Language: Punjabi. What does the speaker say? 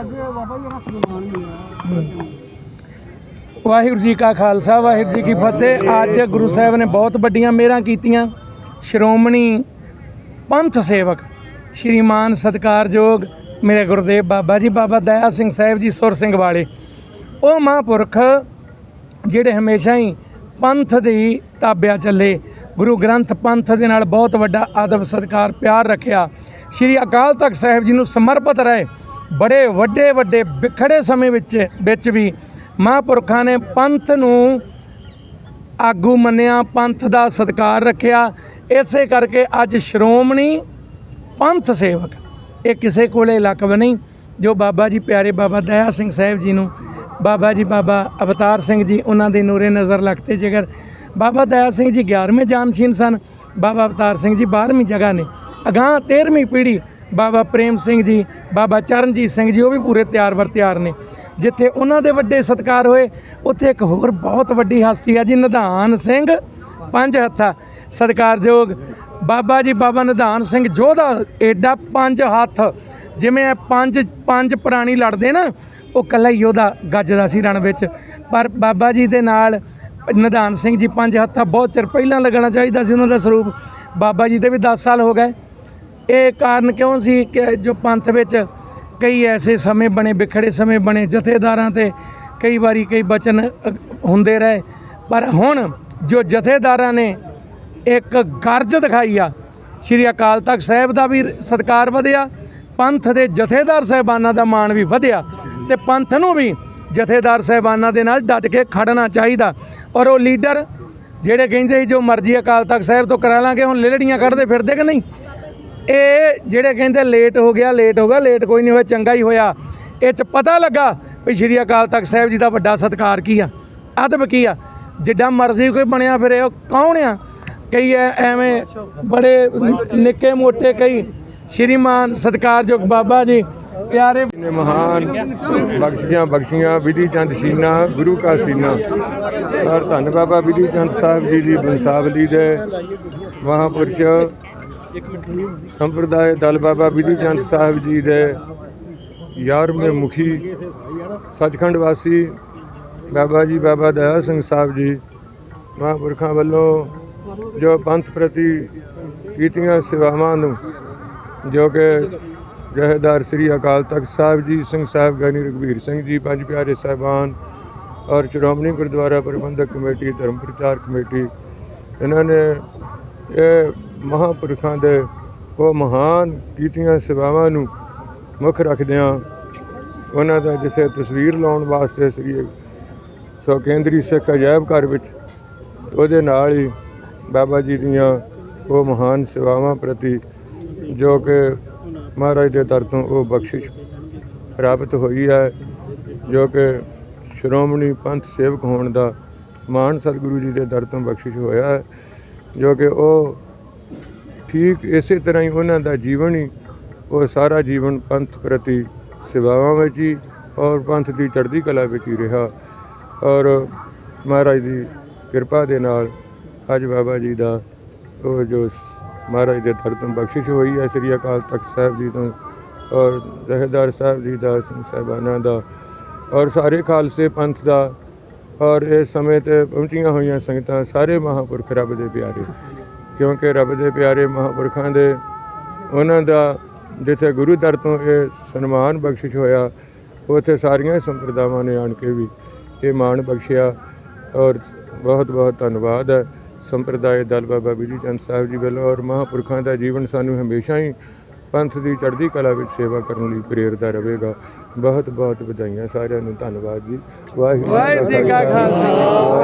ਅੱਜ ਬਾਬਾ ਜੀ ਦਾ ਸਨਮਾਨ ਮਿਲਿਆ ਵਾਹਿਗੁਰੂ ਜੀ ਕਾ ਖਾਲਸਾ, ਵਾਹਿਗੁਰੂ ਜੀ ਕੀ ਫਤਿਹ। ਅੱਜ ਗੁਰੂ ਸਾਹਿਬ ਨੇ ਬਹੁਤ ਵੱਡੀਆਂ ਮਿਹਰਾਂ ਕੀਤੀਆਂ। ਸ਼੍ਰੋਮਣੀ ਪੰਥ ਸੇਵਕ ਸ਼੍ਰੀਮਾਨ ਸਤਿਕਾਰਯੋਗ ਮੇਰੇ ਗੁਰਦੇਵ ਬਾਬਾ ਜੀ, ਬਾਬਾ ਦਇਆ ਸਿੰਘ ਸਾਹਿਬ ਜੀ, ਸੁਰ ਸਿੰਘ ਵਾਲੇ। ਉਹ ਮਹਾਂਪੁਰਖ ਜਿਹੜੇ ਹਮੇਸ਼ਾ ਹੀ ਪੰਥ ਦੀ ਤਾਬਿਆ ਚੱਲੇ। ਗੁਰੂ ਗ੍ਰੰਥ ਪੰਥ ਦੇ ਨਾਲ ਬਹੁਤ ਵੱਡਾ ਆਦਬ, ਸਤਿਕਾਰ, ਪਿਆਰ ਰੱਖਿਆ। ਸ਼੍ਰੀ ਅਕਾਲ ਤਖਤ ਸਾਹਿਬ ਜੀ ਨੂੰ ਸਮਰਪਿਤ ਰਹੇ। ਬੜੇ ਵੱਡੇ ਵੱਡੇ ਵਿਖੜੇ ਸਮੇਂ ਵਿੱਚ ਵਿੱਚ ਵੀ ਮਹਾਂਪੁਰਖਾਂ ਨੇ ਪੰਥ ਨੂੰ ਆਗੂ ਮੰਨਿਆ, ਪੰਥ ਦਾ ਸਤਿਕਾਰ ਰੱਖਿਆ। ਇਸੇ ਕਰਕੇ ਅੱਜ ਸ਼੍ਰੋਮਣੀ ਪੰਥ ਸੇਵਕ, ਇਹ ਕਿਸੇ ਕੋਲੇ ਲਕਬ ਨਹੀਂ, ਜੋ ਬਾਬਾ ਜੀ ਪਿਆਰੇ ਬਾਬਾ ਦਇਆ ਸਿੰਘ ਸਾਹਿਬ ਜੀ ਨੂੰ, ਬਾਬਾ ਜੀ ਬਾਬਾ ਅਵਤਾਰ ਸਿੰਘ ਜੀ, ਉਹਨਾਂ ਦੇ ਨੂਰੇ ਨਜ਼ਰ ਲਗਤੇ ਜਿਗਰ ਬਾਬਾ ਦਇਆ ਸਿੰਘ ਜੀ 11ਵੇਂ ਜਾਨਸ਼ੀਨ ਸਨ, ਬਾਬਾ ਅਵਤਾਰ ਸਿੰਘ ਜੀ 12ਵੀਂ ਜਗ੍ਹਾ ਨੇ। ਅਗਾਂਹ 13ਵੀਂ ਪੀੜ੍ਹੀ ਬਾਬਾ ਪ੍ਰੇਮ ਸਿੰਘ ਜੀ, ਬਾਬਾ ਚਰਨਜੀਤ ਸਿੰਘ ਜੀ, ਉਹ ਵੀ ਪੂਰੇ ਤਿਆਰ ਵਰ ਤਿਆਰ ਨੇ। ਜਿੱਥੇ ਉਹਨਾਂ ਦੇ ਵੱਡੇ ਸਤਿਕਾਰ ਹੋਏ, ਉੱਥੇ ਇੱਕ ਹੋਰ ਬਹੁਤ ਵੱਡੀ ਹਸਤੀ ਆ ਜੀ, ਨਿਧਾਨ ਸਿੰਘ। ਪੰਜ ਹੱਥਾ, ਸਤਿਕਾਰਯੋਗ ਬਾਬਾ ਜੀ, ਬਾਬਾ ਨਿਧਾਨ ਸਿੰਘ ਜੋਧਾ ਐਡਾ ਪੰਜ ਹੱਥ, ਜਿਵੇਂ ਪੰਜ ਪੰਜ ਪ੍ਰਾਣੀ ਲੜਦੇ ਨਾ, ਉਹ ਇਕੱਲਾ ਹੀ ਉਹਦਾ ਗੱਜਦਾ ਸੀ ਰਣ ਵਿੱਚ। ਪਰ ਬਾਬਾ ਜੀ ਦੇ ਨਾਲ ਨਿਧਾਨ ਸਿੰਘ ਜੀ ਪੰਜ ਹੱਥਾ, ਬਹੁਤ ਚਿਰ ਪਹਿਲਾਂ ਲੱਗਣਾ ਚਾਹੀਦਾ ਸੀ ਉਹਨਾਂ ਦਾ ਸਰੂਪ। ਬਾਬਾ ਜੀ ਦੇ ਵੀ 10 ਸਾਲ ਹੋ ਗਏ। ਇਹ ਕਾਰਨ ਕਿਉਂ ਸੀ ਕਿ ਜੋ ਪੰਥ ਵਿੱਚ ਕਈ ਐਸੇ ਸਮੇਂ ਬਣੇ, ਵਿਖੜੇ ਸਮੇਂ ਬਣੇ, ਜਥੇਦਾਰਾਂ ਤੇ ਕਈ ਵਾਰੀ ਕਈ ਬਚਨ ਹੁੰਦੇ ਰਹੇ। ਪਰ ਹੁਣ ਜੋ ਜਥੇਦਾਰਾਂ ਨੇ ਇੱਕ ਗਰਜ ਦਿਖਾਈ ਆ, ਸ਼੍ਰੀ ਅਕਾਲ ਤਖਤ ਸਾਹਿਬ ਦਾ ਵੀ ਸਤਿਕਾਰ ਵਧਿਆ, ਪੰਥ ਦੇ ਜਥੇਦਾਰ ਸਾਹਿਬਾਨਾਂ ਦਾ ਮਾਣ ਵੀ ਵਧਿਆ ਤੇ ਪੰਥ ਨੂੰ ਵੀ ਜਥੇਦਾਰ ਸਾਹਿਬਾਨਾਂ ਦੇ ਨਾਲ ਡਟ ਕੇ ਖੜਨਾ ਚਾਹੀਦਾ। ਔਰ ਉਹ ਲੀਡਰ ਜਿਹੜੇ ਕਹਿੰਦੇ ਸੀ ਜੋ ਮਰਜ਼ੀ ਅਕਾਲ ਤਖਤ ਸਾਹਿਬ ਤੋਂ ਕਰਾ ਲਾਂਗੇ, ਹੁਣ ਲੇੜੀਆਂ ਕੱਢਦੇ ਫਿਰਦੇ ਕਿ ਨਹੀਂ? ਇਹ ਜਿਹੜੇ ਕਹਿੰਦੇ ਲੇਟ ਹੋ ਗਿਆ ਲੇਟ ਹੋ ਗਿਆ ਲੇਟ ਕੋਈ ਨਹੀਂ ਹੋਇਆ, ਚੰਗਾ ਹੀ ਹੋਇਆ। ਇਹ ਚ ਪਤਾ ਲੱਗਾ ਵੀ ਸ਼੍ਰੀ ਅਕਾਲ ਤਖਤ ਸਾਹਿਬ ਜੀ ਦਾ ਵੱਡਾ ਸਤਿਕਾਰ ਕੀ ਆ? ਅਦਬ ਕੀ ਆ? ਜਿੱਡਾ ਮਰਜ਼ੀ ਕੋਈ ਬਣਿਆ ਫਿਰ, ਉਹ ਕੌਣ ਆ? ਕਈ ਐ- ਐਵੇਂ ਬੜੇ ਨਿੱਕੇ ਮੋਟੇ ਕਈ ਸ਼੍ਰੀਮਾਨ ਸਤਿਕਾਰਯੋਗ ਬਾਬਾ ਜੀ, ਪਿਆਰੇ ਨੇ ਮਹਾਨ ਬਖਸ਼ੀਆਂ ਬਖਸ਼ੀਆਂ, ਵਿਧੀ ਚੰਦ ਸੀਨਾ, ਗੁਰੂ ਕਾ ਸੀਨਾ। ਔਰ ਧੰਨ ਬਾਬਾ ਵਿਧੀ ਚੰਦ ਸਾਹਿਬ ਜੀ ਦੀ ਬੰਸਾਵਲੀ ਦੇ ਮਹਾਪੁਰਸ਼ ਸੰਪਰਦਾਇ ਦਲ ਬਾਬਾ ਵਿਧੀ ਚੰਦ ਸਾਹਿਬ ਜੀ ਦੇ 11ਵੇਂ ਮੁਖੀ, ਸੱਚਖੰਡ ਵਾਸੀ ਬਾਬਾ ਜੀ, ਬਾਬਾ ਦਇਆ ਸਿੰਘ ਸਾਹਿਬ ਜੀ, ਮਹਾਂਪੁਰਖਾਂ ਵੱਲੋਂ ਜੋ ਪੰਥ ਪ੍ਰਤੀ ਕੀਤੀਆਂ ਸੇਵਾਵਾਂ ਨੂੰ, ਜੋ ਕਿ ਜਹੇਦਾਰ ਸ੍ਰੀ ਅਕਾਲ ਤਖਤ ਸਾਹਿਬ ਜੀ, ਸਿੰਘ ਸਾਹਿਬ ਗਿਆਨੀ ਰਘਵੀਰ ਸਿੰਘ ਜੀ, ਪੰਜ ਪਿਆਰੇ ਸਾਹਿਬਾਨ ਔਰ ਸ਼੍ਰੋਮਣੀ ਗੁਰਦੁਆਰਾ ਪ੍ਰਬੰਧਕ ਕਮੇਟੀ, ਧਰਮ ਪ੍ਰਚਾਰ ਕਮੇਟੀ, ਇਹਨਾਂ ਨੇ ਇਹ ਮਹਾਂਪੁਰਖਾਂ ਦੇ ਉਹ ਮਹਾਨ ਕੀਤੀਆਂ ਸੇਵਾਵਾਂ ਨੂੰ ਮੁੱਖ ਰੱਖਦਿਆਂ ਉਹਨਾਂ ਦਾ ਜਿਸੇ ਤਸਵੀਰ ਲਾਉਣ ਵਾਸਤੇ ਸ੍ਰੀ ਸੋ ਕੇਂਦਰੀ ਸਿੱਖ ਅਜਾਇਬ ਘਰ ਵਿੱਚ ਉਹਦੇ ਨਾਲ ਹੀ ਬਾਬਾ ਜੀ ਦੀਆਂ ਉਹ ਮਹਾਨ ਸੇਵਾਵਾਂ ਪ੍ਰਤੀ ਜੋ ਕਿ ਮਹਾਰਾਜ ਦੇ ਦਰ ਤੋਂ ਉਹ ਬਖਸ਼ਿਸ਼ ਪ੍ਰਾਪਤ ਹੋਈ ਹੈ, ਜੋ ਕਿ ਸ਼੍ਰੋਮਣੀ ਪੰਥ ਸੇਵਕ ਹੋਣ ਦਾ ਮਾਣ ਸਤਿਗੁਰੂ ਜੀ ਦੇ ਦਰ ਤੋਂ ਬਖਸ਼ਿਸ਼ ਹੋਇਆ ਹੈ, ਜੋ ਕਿ ਉਹ ਠੀਕ ਇਸੇ ਤਰ੍ਹਾਂ ਹੀ ਉਹਨਾਂ ਦਾ ਜੀਵਨ ਹੀ ਉਹ ਸਾਰਾ ਜੀਵਨ ਪੰਥ ਪ੍ਰਤੀ ਸੇਵਾਵਾਂ ਵਿੱਚ ਹੀ ਔਰ ਪੰਥ ਦੀ ਚੜ੍ਹਦੀ ਕਲਾ ਵਿੱਚ ਹੀ ਰਿਹਾ। ਔਰ ਮਹਾਰਾਜ ਦੀ ਕਿਰਪਾ ਦੇ ਨਾਲ ਅੱਜ ਬਾਬਾ ਜੀ ਦਾ ਉਹ ਜੋ ਮਹਾਰਾਜ ਦੇ ਦਰ ਤੋਂ ਬਖਸ਼ਿਸ਼ ਹੋਈ ਹੈ, ਸ੍ਰੀ ਅਕਾਲ ਤਖਤ ਸਾਹਿਬ ਜੀ ਤੋਂ ਔਰ ਜਹੇਦਾਰ ਸਾਹਿਬ ਜੀ ਦਾ, ਸਿੰਘ ਸਾਹਿਬਾਨਾਂ ਦਾ ਔਰ ਸਾਰੇ ਖਾਲਸੇ ਪੰਥ ਦਾ ਔਰ ਇਸ ਸਮੇਂ ਤੇ ਪਹੁੰਚੀਆਂ ਹੋਈਆਂ ਸੰਗਤਾਂ ਸਾਰੇ ਮਹਾਂਪੁਰਖ ਰੱਬ ਦੇ ਪਿਆਰੇ। ਕਿਉਂਕਿ ਰੱਬ ਦੇ ਪਿਆਰੇ ਮਹਾਂਪੁਰਖਾਂ ਦੇ ਉਹਨਾਂ ਦਾ ਜਿੱਥੇ ਗੁਰੂ ਦਰ ਤੋਂ ਇਹ ਸਨਮਾਨ ਬਖਸ਼ਿਸ਼ ਹੋਇਆ, ਉੱਥੇ ਸਾਰੀਆਂ ਸੰਪਰਦਾਵਾਂ ਨੇ ਆਣ ਕੇ ਵੀ ਇਹ ਮਾਣ ਬਖਸ਼ਿਆ ਔਰ ਬਹੁਤ ਬਹੁਤ ਧੰਨਵਾਦ ਹੈ। ਸੰਪਰਦਾਇ ਦਲ ਬਾਬਾ ਬਿਧੀ ਚੰਦ ਸਾਹਿਬ ਜੀ ਵੱਲੋਂ ਔਰ ਮਹਾਂਪੁਰਖਾਂ ਦਾ ਜੀਵਨ ਸਾਨੂੰ ਹਮੇਸ਼ਾ ਹੀ ਪੰਥ ਦੀ ਚੜ੍ਹਦੀ ਕਲਾ ਵਿੱਚ ਸੇਵਾ ਕਰਨ ਲਈ ਪ੍ਰੇਰਦਾ ਰਹੇਗਾ। ਬਹੁਤ ਬਹੁਤ ਵਧਾਈਆਂ ਸਾਰਿਆਂ ਨੂੰ। ਧੰਨਵਾਦ ਜੀ। ਵਾਹਿਗੁਰੂ ਜੀ ਕਾ ਖਾਲਸਾ।